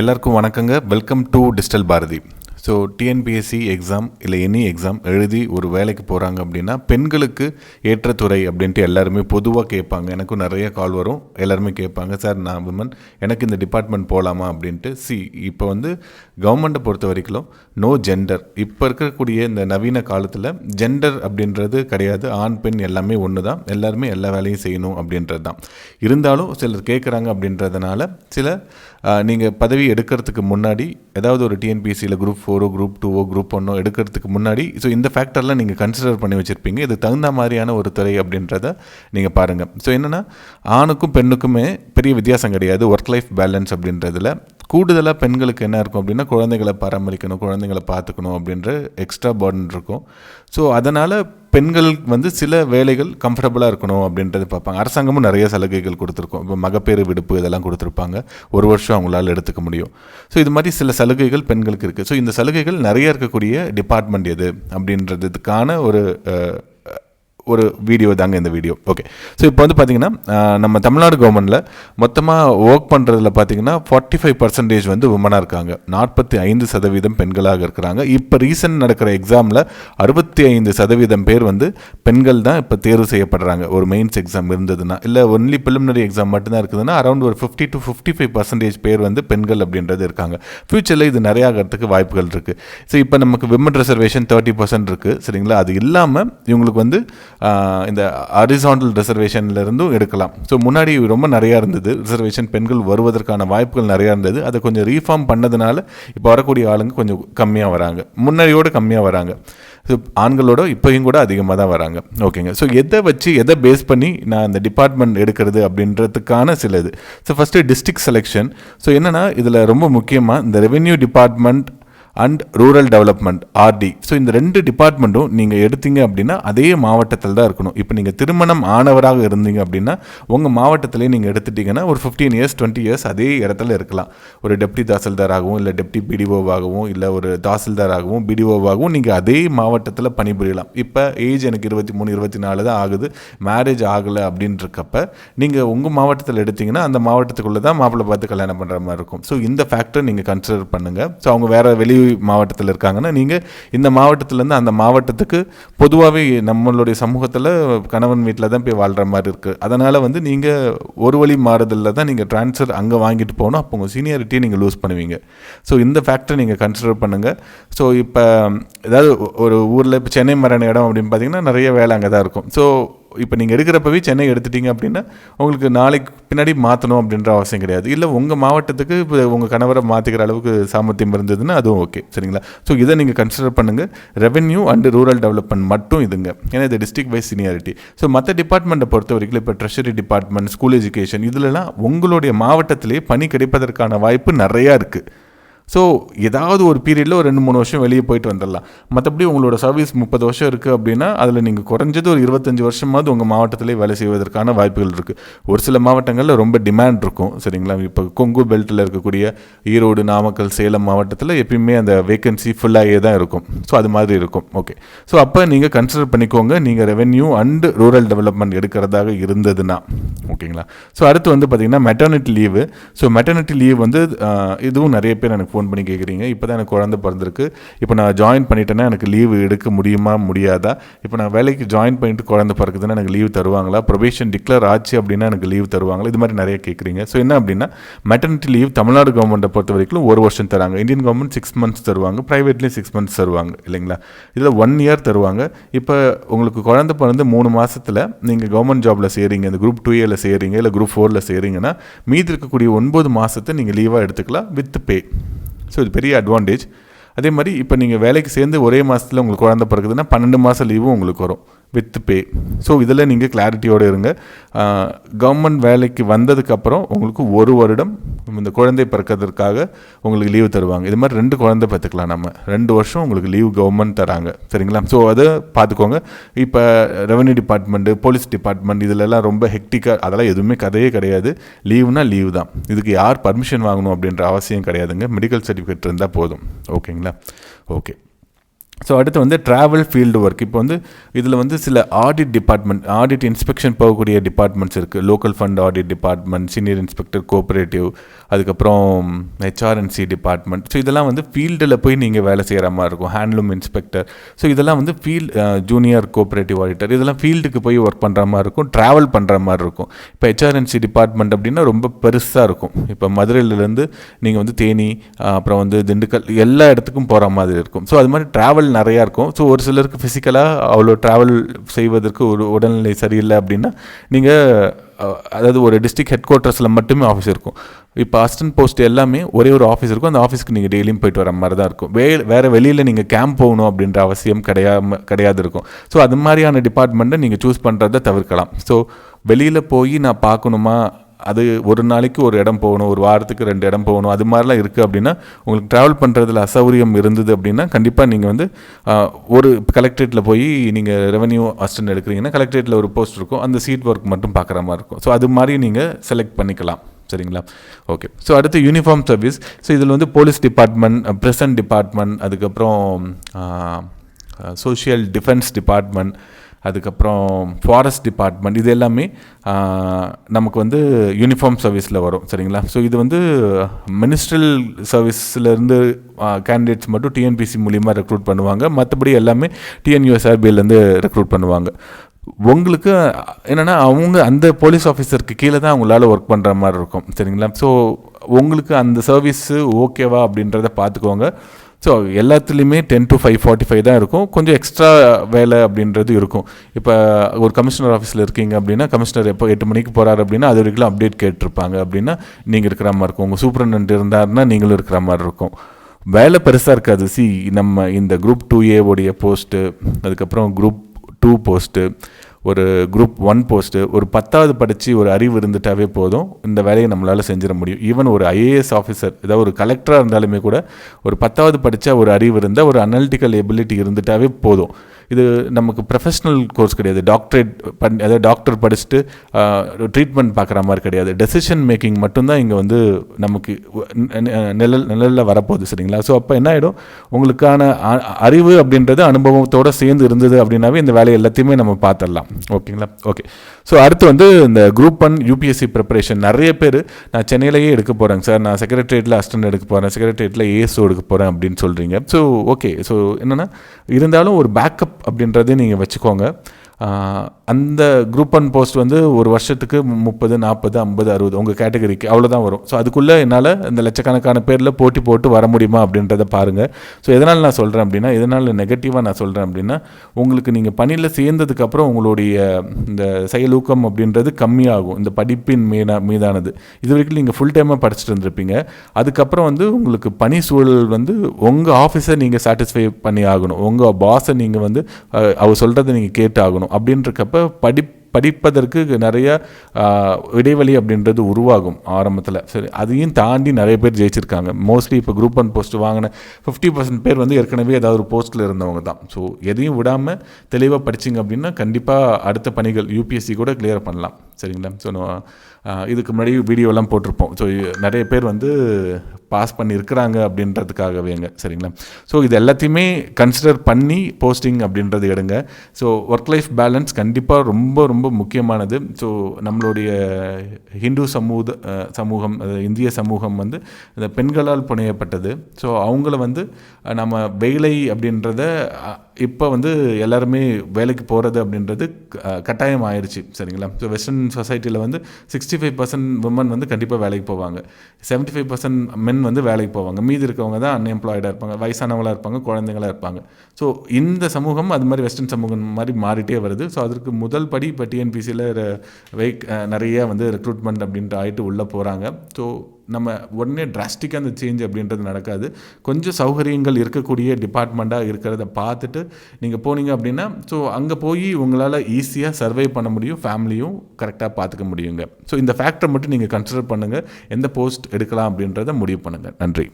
எல்லாருக்கும் வணக்கங்க. Welcome to digital Bharathi so TNPSC exam இல்லை எனி எக்ஸாம் எழுதி ஒரு வேலைக்கு போகிறாங்க அப்படின்னா பெண்களுக்கு ஏற்ற துறை அப்படின்ட்டு எல்லாருமே பொதுவாக கேட்பாங்க. எனக்கும் நிறைய கால் வரும். எல்லாருமே கேட்பாங்க. சார் நான் விமன் எனக்கு இந்த டிபார்ட்மெண்ட் போகலாமா அப்படின்ட்டு. சி இப்போ வந்து கவர்மெண்ட்டை பொறுத்த வரைக்கும் நோ ஜெண்டர் இப்போ இருக்கக்கூடிய இந்த நவீன காலத்தில் ஜெண்டர் அப்படின்றது கிடையாது. ஆண் பெண் எல்லாமே ஒன்று தான் எல்லாருமே எல்லா வேலையும் செய்யணும் அப்படின்றது தான் இருந்தாலும் சிலர் கேட்குறாங்க அப்படின்றதுனால சில நீங்கள் பதவி எடுக்கிறதுக்கு முன்னாடி ஏதாவது ஒரு டிஎன்பிஎஸ்சியில் குரூப் ஃபோரோ குரூப் டூவோ குரூப் ஒன்னோ எடுக்கிறதுக்கு முன்னாடி ஸோ இந்த ஃபேக்டர்லாம் நீங்கள் கன்சிடர் பண்ணி வச்சுருப்பீங்க. இது தகுந்த மாதிரியான ஒரு துறை அப்படின்றத நீங்கள் பாருங்கள் ஸோ என்னென்னா ஆணுக்கும் பெண்ணுக்குமே பெரிய வித்தியாசம் கிடையாது. ஒர்க் லைஃப் பேலன்ஸ் அப்படின்றதுல கூடுதலாக பெண்களுக்கு என்ன இருக்கும் அப்படின்னா குழந்தைகளை பராமரிக்கணும் குழந்தைங்களை பார்த்துக்கணும் அப்படின்ற எக்ஸ்ட்ரா பர்டன் இருக்கும். ஸோ அதனால் பெண்கள் வந்து சில வேலைகள் கம்ஃபர்டபுளாக இருக்கணும் அப்படின்றது பார்ப்பாங்க. அரசாங்கமும் நிறைய சலுகைகள் கொடுத்துருக்கோம். இப்போ மகப்பேறு விடுப்பு இதெல்லாம் கொடுத்துருப்பாங்க. ஒரு வருஷம் அவங்களால எடுத்துக்க முடியும். ஸோ இது மாதிரி சில சலுகைகள் பெண்களுக்கு இருக்குது ஸோ இந்த சலுகைகள் நிறைய இருக்கக்கூடிய டிபார்ட்மெண்ட் எது அப்படின்றதுக்கான ஒரு ஒரு வீடியோ தாங்க இந்த வீடியோ ஓகே ஸோ இப்போ வந்து பார்த்தீங்கன்னா நம்ம தமிழ்நாடு கவர்மெண்ட்டில் மொத்தமாக ஒர்க் பண்ணுறதுல பார்த்தீங்கன்னா ஃபார்ட்டி ஃபைவ் பர்சன்டேஜ் வந்து உமனாக இருக்காங்க. நாற்பத்தி ஐந்து சதவீதம் பெண்களாக இருக்கிறாங்க. இப்போ ரீசன்ட் நடக்கிற எக்ஸாமில் அறுபத்தி ஐந்து சதவீதம் பேர் வந்து பெண்கள் தான் இப்போ தேர்வு செய்யப்படுறாங்க. ஒரு மெயின்ஸ் எக்ஸாம் இருந்ததுன்னா இல்லை ஒன்லி பிலிமினரி எக்ஸாம் மட்டும்தான் இருக்குதுன்னா அரௌண்ட் ஒரு fifty to fifty five percentage பேர் வந்து பெண்கள் அப்படின்றது இருக்காங்க. ஃப்யூச்சரில் இது நிறைய ஆகிறதுக்கு வாய்ப்புகள் இருக்குது ஸோ இப்போ நமக்கு விமன் ரிசர்வேஷன் தேர்ட்டி பர்சன்ட் இருக்குது சரிங்களா? அது இல்லாமல் இவங்களுக்கு வந்து இந்த அரிசாண்டல் ரிசர்வேஷன்லேருந்தும் எடுக்கலாம். ஸோ முன்னாடி ரொம்ப நிறையா இருந்தது. ரிசர்வேஷன் பெண்கள் வருவதற்கான வாய்ப்புகள் நிறையா இருந்தது. அதை கொஞ்சம் ரீஃபார்ம் பண்ணதுனால இப்போ வரக்கூடிய ஆளுங்க கொஞ்சம் கம்மியாக வராங்க. முன்னாடியோடு கம்மியாக வராங்க. ஸோ ஆண்களோட இப்போயும் கூட அதிகமாக தான் வராங்க. ஓகேங்க ஸோ எதை வச்சு எதை பேஸ் பண்ணி நான் அந்த டிபார்ட்மெண்ட் எடுக்கிறது அப்படின்றதுக்கான சில இது so first district selection so என்னென்னா இதில் ரொம்ப முக்கியமாக இந்த revenue department and rural development RD so இந்த ரெண்டு டிபார்ட்மெண்ட்டும் நீங்கள் எடுத்தீங்க அப்படின்னா அதே மாவட்டத்தில் தான் இருக்கணும். இப்போ நீங்கள் திருமணம் ஆனவராக இருந்தீங்க அப்படின்னா உங்கள் மாவட்டத்திலே நீங்கள் எடுத்துட்டீங்கன்னா ஒரு ஃபிஃப்டீன் இயர்ஸ் டுவெண்ட்டி இயர்ஸ் அதே இடத்துல இருக்கலாம். ஒரு டெப்டி தாசில்தாராகவும் இல்லை டெப்டி பிடிஓவாகவும் இல்லை ஒரு தாசில்தாராகவும் பிடிஓவாகவும் நீங்கள் அதே மாவட்டத்தில் பணிபுரியலாம். இப்போ ஏஜ் எனக்கு இருபத்தி மூணு இருபத்தி நாலு தான் ஆகுது. மேரேஜ் ஆகலை அப்படின்றக்கப்ப நீங்கள் உங்கள் மாவட்டத்தில் எடுத்தீங்கன்னா அந்த மாவட்டத்துக்குள்ளே தான் மாப்பிள்ளை பார்த்து கல்யாணம் பண்ணுற மாதிரி இருக்கும். ஸோ இந்த ஃபேக்டர் நீங்கள் கன்சிடர் பண்ணுங்கள் ஸோ அவங்க வேறு வெளி மாவட்டத்தில் இருக்காங்கன்னா நீங்கள் இந்த மாவட்டத்திலேருந்து அந்த மாவட்டத்துக்கு பொதுவாகவே நம்மளுடைய சமூகத்தில் கணவன் வீட்டில் தான் போய் வாழ்கிற மாதிரி இருக்குது அதனால் வந்து நீங்கள் ஒரு வழி மாறுதலில் தான் நீங்கள் ட்ரான்ஸ்ஃபர் அங்கே வாங்கிட்டு போகணும். அப்போ உங்கள் சீனியாரிட்டியை நீங்கள் லூஸ் பண்ணுவீங்க. ஸோ இந்த ஃபேக்டரை நீங்கள் கன்சிடர் பண்ணுங்கள் ஸோ இப்போ ஏதாவது ஒரு ஊரில் இப்போ சென்னை மரண இடம் அப்படின்னு பார்த்தீங்கன்னா நிறைய வேலை அங்கே தான் இருக்கும். ஸோ இப்போ நீங்கள் எடுக்கிறப்பவே சென்னை எடுத்துட்டீங்க அப்படின்னா உங்களுக்கு நாளைக்கு பின்னாடி மாற்றணும் அப்படின்ற அவசியம் கிடையாது. இல்லை உங்கள் மாவட்டத்துக்கு இப்போ உங்கள் கணவரை மாற்றிக்கிற அளவுக்கு சாமர்த்தியம் இருந்ததுன்னா அதுவும் ஓகே சரிங்களா? ஸோ இதை நீங்கள் கன்சிடர் பண்ணுங்கள் ரெவென்யூ அண்ட் ரூரல் டெவலப்மெண்ட் மட்டும் இதுங்க. ஏன்னா இது டிஸ்ட்ரிக் வைஸ் சீனியாரிட்டி ஸோ மற்ற டிபார்ட்மெண்ட்டை பொறுத்த வரைக்கும் இப்போ ட்ரெஷரி டிபார்ட்மெண்ட் ஸ்கூல் எஜுகேஷன் இதுலலாம் உங்களுடைய மாவட்டத்திலே பணி கிடைப்பதற்கான வாய்ப்பு நிறையா இருக்குது ஸோ ஏதாவது ஒரு பீரியடில் ஒரு ரெண்டு மூணு வருஷம் வெளியே போயிட்டு வந்துடலாம். மற்றபடி உங்களோட சர்வீஸ் முப்பது வருஷம் இருக்குது அப்படின்னா அதில் நீங்கள் குறைஞ்சது ஒரு இருபத்தஞ்சி வருஷமாவது உங்கள் மாவட்டத்திலே வேலை செய்வதற்கான வாய்ப்புகள் இருக்குது ஒரு சில மாவட்டங்களில் ரொம்ப டிமாண்ட் இருக்கும் சரிங்களா? இப்போ கொங்கு பெல்ட்டில் இருக்கக்கூடிய ஈரோடு நாமக்கல் சேலம் மாவட்டத்தில் எப்பயுமே அந்த வேக்கன்சி ஃபுல்லாகவே தான் இருக்கும். ஸோ அது மாதிரி இருக்கும். ஓகே ஸோ அப்போ நீங்கள் கன்சிடர் பண்ணிக்கோங்க. நீங்கள் ரெவென்யூ அண்டு ரூரல் டெவலப்மெண்ட் எடுக்கிறதாக இருந்ததுன்னா. ஓகேங்களா ஸோ அடுத்து வந்து பார்த்திங்கன்னா maternity leave so maternity leave வந்து இதுவும் நிறைய பேர் எனக்கு ஃபோன் பண்ணி கேட்குறீங்க இப்போ தான் எனக்கு குழந்தை பிறந்திருக்கு. இப்போ நான் ஜாயின் பண்ணிட்டேன்னா எனக்கு லீவு எடுக்க முடியுமா முடியாதா? இப்போ நான் வேலைக்கு ஜாயின் பண்ணிட்டு குழந்தை பிறக்குதுன்னா எனக்கு லீவ் தருவாங்களா? ப்ரொபேஷன் டிக்ளேர் ஆச்சு அப்படின்னா எனக்கு லீவ் தருவாங்களா? இது மாதிரி நிறைய கேட்குறீங்க ஸோ என்ன அப்படின்னா மெட்டர்னிட்டி லீவ் தமிழ்நாடு கவர்மெண்ட்டை பொறுத்த வரைக்கும் ஒரு வருஷம் தராங்க. இந்தியன் கவர்மெண்ட் சிக்ஸ் மந்த்ஸ் தருவாங்க. ப்ரைவேட்லேயும் சிக்ஸ் மந்த்ஸ் தருவாங்க. இல்லைங்களா? இதில் ஒன் இயர் தருவாங்க. இப்போ உங்களுக்கு குழந்தை பிறந்து மூணு மாதத்தில் நீங்கள் கவர்மெண்ட் ஜாபில் செய்கிறீங்க இந்த குரூப் டூ ஏல செய்கிறீங்க இல்லை குரூப் ஃபோரில் செய்கிறீங்கன்னா மீதி இருக்கக்கூடிய ஒன்பது மாதத்தை நீங்கள் லீவாக எடுத்துக்கலாம் வித் பே ஸோ இது பெரிய அட்வான்டேஜ் அதே மாதிரி இப்போ நீங்கள் வேலைக்கு சேர்ந்து ஒரே மாதத்தில் உங்களுக்கு குழந்த பிறகுதுன்னா பன்னெண்டு மாதம் லீவும் உங்களுக்கு வரும். With pay. ஸோ இதில் நீங்கள் கிளாரிட்டியோடு இருங்க. கவர்மெண்ட் வேலைக்கு வந்ததுக்கப்புறம் உங்களுக்கு ஒரு வருடம் இந்த குழந்தை பிறக்கிறதுக்காக உங்களுக்கு லீவு தருவாங்க. இது மாதிரி ரெண்டு குழந்தை பார்த்துக்கலாம் நம்ம. ரெண்டு வருஷம் உங்களுக்கு லீவ் கவர்மெண்ட் தராங்க. சரிங்களா? ஸோ அதை பார்த்துக்கோங்க. இப்போ ரெவன்யூ டிபார்ட்மெண்ட்டு போலீஸ் டிபார்ட்மெண்ட் இதிலெல்லாம் ரொம்ப ஹெக்டிக்காக அதெல்லாம் எதுவுமே கதையே கிடையாது. லீவுனா லீவு தான். இதுக்கு யார் பர்மிஷன் வாங்கணும் அப்படின்ற அவசியம் கிடையாதுங்க. மெடிக்கல் சர்டிஃபிகேட் இருந்தால் போதும். ஓகேங்களா ஓகே ஸோ அடுத்து வந்து ட்ராவல் ஃபீல்டு ஒர்க் இப்போ வந்து இதில் வந்து சில ஆடிட் டிபார்ட்மெண்ட் ஆடிட் இன்ஸ்பெக்ஷன் போகக்கூடிய டிபார்ட்மெண்ட்ஸ் இருக்குது local fund audit department senior inspector cooperative அதுக்கப்புறம் ஹெச்ஆர்என்சி டிபார்ட்மெண்ட் ஸோ இதெல்லாம் வந்து ஃபீல்டில் போய் நீங்கள் வேலை செய்கிற மாதிரி இருக்கும். ஹேண்ட்லூம் இன்ஸ்பெக்டர் ஸோ இதெல்லாம் வந்து ஃபீல்ட் ஜூனியர் கோஆப்ரேட்டிவ் ஆடிட்டர் இதெல்லாம் ஃபீல்டுக்கு போய் ஒர்க் பண்ணுற மாதிரி இருக்கும். ட்ராவல் பண்ணுற மாதிரி இருக்கும். இப்போ ஹெச்ஆர்என்சி டிபார்ட்மெண்ட் அப்படின்னா ரொம்ப பெருசாக இருக்கும். இப்போ மதுரையிலேருந்து நீங்கள் வந்து தேனி அப்புறம் வந்து திண்டுக்கல் எல்லா இடத்துக்கும் போகிற மாதிரி இருக்கும். ஸோ அது மாதிரி ட்ராவல் நிறையா இருக்கும். ஸோ ஒரு சிலருக்கு ஃபிசிக்கலாக அவ்வளோ ட்ராவல் செய்வதற்கு ஒரு உடல்நிலை சரியில்லை அப்படின்னா நீங்கள் அதாவது ஒரு டிஸ்ட்ரிக்ட் ஹெட் குவார்ட்டர்ஸில் மட்டுமே ஆஃபீஸ் இருக்கும். இப்போ அசிஸ்டன்ட் போஸ்ட் எல்லாமே ஒரே ஒரு ஆஃபீஸ் இருக்கும். அந்த ஆஃபீஸ்க்கு நீங்கள் டெய்லியும் போயிட்டு வர மாதிரி தான் இருக்கும். வே வேறு வெளியில் நீங்கள் கேம்ப் போகணும் அப்படின்ற அவசியம் கிடையாம கிடையாது இருக்கும். ஸோ அது மாதிரியான டிபார்ட்மெண்ட்டை நீங்கள் சூஸ் பண்ணுறத தவிர்க்கலாம். ஸோ வெளியில் போய் நான் பார்க்கணுமா அது ஒரு நாளைக்கு ஒரு இடம் போகணும் ஒரு வாரத்துக்கு ரெண்டு இடம் போகணும் அது மாதிரிலாம் இருக்குது அப்படின்னா உங்களுக்கு ட்ராவல் பண்ணுறதுல அசௌகரியம் இருந்தது அப்படின்னா கண்டிப்பாக நீங்கள் வந்து ஒரு கலெக்டரேட்டில் போய் நீங்கள் ரெவன்யூ அசிஸ்டன்ட் எடுக்கிறீங்கன்னா கலெக்டரேட்டில் ஒரு போஸ்ட் இருக்கும் அந்த சீட் ஒர்க் மட்டும் பார்க்குற மாதிரி இருக்கும். ஸோ அது மாதிரி நீங்கள் செலக்ட் பண்ணிக்கலாம். சரிங்களா? ஓகே ஸோ அடுத்து யூனிஃபார்ம் சர்வீஸ் ஸோ இதில் வந்து போலீஸ் டிபார்ட்மெண்ட் ப்ரெசன்ட் டிபார்ட்மெண்ட் அதுக்கப்புறம் சோஷியல் டிஃபென்ஸ் டிபார்ட்மெண்ட் அதுக்கப்புறம் ஃபாரஸ்ட் டிபார்ட்மெண்ட் இது எல்லாமே நமக்கு வந்து யூனிஃபார்ம் சர்வீஸில் வரும் சரிங்களா? ஸோ இது வந்து மினிஸ்ட்ரல் சர்வீஸ்லேருந்து கேண்டிடேட்ஸ் மட்டும் டிஎன்பிசி மூலியமாக ரெக்ரூட் பண்ணுவாங்க. மற்றபடி எல்லாமே டிஎன்யூஎஸ்ஆர்பியிலேருந்து ரெக்ரூட் பண்ணுவாங்க. உங்களுக்கு என்னென்னா அவங்க அந்த போலீஸ் ஆஃபீஸருக்கு கீழே தான் அவங்களால ஒர்க் பண்ணுற மாதிரி இருக்கும் சரிங்களா? ஸோ உங்களுக்கு அந்த சர்வீஸு ஓகேவா அப்படின்றத பார்த்துக்கோங்க. ஸோ எல்லாத்துலேயுமே ten to five forty five தான் இருக்கும். கொஞ்சம் எக்ஸ்ட்ரா வேலை அப்படின்றது இருக்கும். இப்போ ஒரு கமிஷனர் ஆஃபீஸில் இருக்கீங்க அப்படின்னா கமிஷனர் எப்போ எட்டு மணிக்கு போகிறாரு அப்படின்னா அது வரைக்கும் அப்டேட் கேட்டிருப்பாங்க அப்படின்னா நீங்கள் இருக்கிற மாதிரி இருக்கும். உங்கள் சூப்பரண்ட் இருந்தாருன்னா நீங்களும் இருக்கிற மாதிரி இருக்கும். வேலை பெருசாக இருக்காது. சி நம்ம இந்த குரூப் டூ ஏ உடைய போஸ்ட்டு அதுக்கப்புறம் குரூப் டூ போஸ்ட்டு ஒரு குரூப் ஒன் போஸ்ட்டு ஒரு பத்தாவது படித்து ஒரு அறிவு இருந்துட்டாவே போதும். இந்த வேலையை நம்மளால் செஞ்சிட முடியும். ஈவன் ஒரு ஐஏஎஸ் ஆஃபீஸர் ஏதாவது ஒரு கலெக்டராக இருந்தாலுமே கூட ஒரு பத்தாவது படித்தா ஒரு அறிவு இருந்தால் ஒரு அனாலிட்டிக்கல் எபிலிட்டி இருந்துட்டாவே போதும். இது நமக்கு ப்ரொஃபஷ்னல் கோர்ஸ் கிடையாது. டாக்டரேட் பண் அதாவது டாக்டர் படிச்சுட்டு ட்ரீட்மெண்ட் பார்க்குற மாதிரி கிடையாது. டெசிஷன் மேக்கிங் மட்டும்தான் இங்கே வந்து நமக்கு நிழல் நிழலில் வரப்போகுது சரிங்களா? ஸோ அப்போ என்ன ஆகிடும் உங்களுக்கான அ- அறிவு அப்படின்றது அனுபவத்தோடு சேர்ந்து இருந்தது அப்படின்னாவே இந்த வேலையை எல்லாத்தையுமே நம்ம பார்த்துடலாம். ஓகேங்களா? ஓகே. ஸோ அடுத்து வந்து இந்த குரூப் ஒன் யூபிஎஸ்சி ப்ரிப்பரேஷன் நிறைய பேர் நான் சென்னையிலேயே எடுக்க போகிறேங்க சார். நான் செக்ரட்டரியேட்டில் அசிஸ்டன்ட் எடுக்க போகிறேன் செக்ரட்டரியேட்டில் ஏஎஸ்ஓ எடுக்க போகிறேன் அப்படின்னு சொல்கிறீங்க ஸோ ஓகே ஸோ என்னென்னா இருந்தாலும் ஒரு பேக்கப் அப்படின்றதே நீங்கள் வச்சுக்கோங்க. அந்த குரூப் அண்ட் போஸ்ட் வந்து ஒரு வருஷத்துக்கு முப்பது நாற்பது ஐம்பது அறுபது உங்கள் கேட்டகரிக்கு அவ்வளோதான் வரும். ஸோ அதுக்குள்ளே என்னால் இந்த லட்சக்கணக்கான பேரில் போட்டி போட்டு வர முடியுமா அப்படின்றத பாருங்கள் ஸோ எதனால் நான் சொல்கிறேன் அப்படின்னா எதனால் நெகட்டிவாக நான் சொல்கிறேன் அப்படின்னா உங்களுக்கு நீங்கள் பணியில் சேர்ந்ததுக்கப்புறம் உங்களுடைய இந்த செயலூக்கம் அப்படின்றது கம்மியாகும். இந்த படிப்பின் மீனா மீதானது. இது வரைக்கும் நீங்கள் ஃபுல் டைமாக படிச்சுட்டு இருந்திருப்பீங்க. அதுக்கப்புறம் வந்து உங்களுக்கு பணி சூழல் வந்து உங்கள் ஆஃபீஸை நீங்கள் சாட்டிஸ்ஃபை பண்ணி ஆகணும். உங்கள் பாஸை நீங்கள் வந்து அவர் சொல்கிறத நீங்கள் கேட்டு ஆகணும் அப்படின்றக்கப்ப படி படிப்பதற்கு நிறைய இடைவெளி அப்படின்றது உருவாகும் ஆரம்பத்தில். சரி அதையும் தாண்டி நிறைய பேர் ஜெயிச்சிருக்காங்க. மோஸ்ட்லி இப்போ குரூப் ஒன் போஸ்ட் வாங்கின ஃபிஃப்டி பர்சன்ட் பேர் வந்து ஏற்கனவே ஏதாவது ஒரு போஸ்ட்டில் இருந்தவங்க தான். ஸோ எதையும் விடாமல் தெளிவாக படிச்சிங்க அப்படின்னா கண்டிப்பாக அடுத்த பணிகள் யூபிஎஸ்சி கூட கிளியர் பண்ணலாம். சரிங்களா? ஸோ இதுக்கு முன்னாடி வீடியோலாம் போட்டிருப்போம். ஸோ நிறைய பேர் வந்து பாஸ் பண்ணியிருக்கிறாங்க அப்படின்றதுக்காகவேங்க சரிங்களா? ஸோ இது எல்லாத்தையுமே கன்சிடர் பண்ணி போஸ்டிங் அப்படின்றது எடுங்க. ஸோ ஒர்க் லைஃப் பேலன்ஸ் கண்டிப்பாக ரொம்ப ரொம்ப முக்கியமானது. ஸோ நம்மளுடைய ஹிந்து சமூக சமூகம் இந்திய சமூகம் வந்து இந்த பெண்களால் புனையப்பட்டது. ஸோ அவங்கள வந்து நம்ம வேலை அப்படின்றத இப்போ வந்து எல்லாருமே வேலைக்கு போகிறது அப்படின்றது க- கட்டாயம் ஆயிடுச்சு சரிங்களா? ஸோ வெஸ்டர்ன் சொசைட்டியில் வந்து சிக்ஸ்டி ஃபைவ் பர்சன்ட் உமன் வந்து கண்டிப்பாக வேலைக்கு போவாங்க. செவன்ட்டி ஃபைவ் பர்சன்ட் மென் வந்து வேலைக்கு போவாங்க. மீதி இருக்கவங்க தான் அன்எம்ப்ளாய்டாக இருப்பாங்க வயசானவங்களாக இருப்பாங்க குழந்தைங்களா இருப்பாங்க. ஸோ இந்த சமூகம் அது மாதிரி வெஸ்டர்ன் சமூகம் மாதிரி மாறிட்டே வருது. ஸோ அதற்கு முதல் படி இப்போ டிஎன்பிசியில் வெயிட் நிறைய வந்து ரெக்ரூட்மெண்ட் அப்படின்ட்டு ஆகிட்டு உள்ளே போகிறாங்க ஸோ நம்ம உடனே டிராஸ்டிக்காக அந்த சேஞ்ச் அப்படின்றது நடக்காது. கொஞ்சம் சௌகரியங்கள் இருக்கக்கூடிய டிபார்ட்மெண்ட்டாக இருக்கிறத பார்த்துட்டு நீங்கள் போனீங்க அப்படின்னா ஸோ அங்கே போய் உங்களால் ஈஸியாக சர்வை பண்ண முடியும் ஃபேமிலியும் கரெக்டாக பார்த்துக்க முடியுங்க. ஸோ இந்த ஃபேக்டரை மட்டும் நீங்கள் கன்சிடர் பண்ணுங்கள் எந்த போஸ்ட் எடுக்கலாம் அப்படின்றத முடிவு பண்ணுங்கள் நன்றி.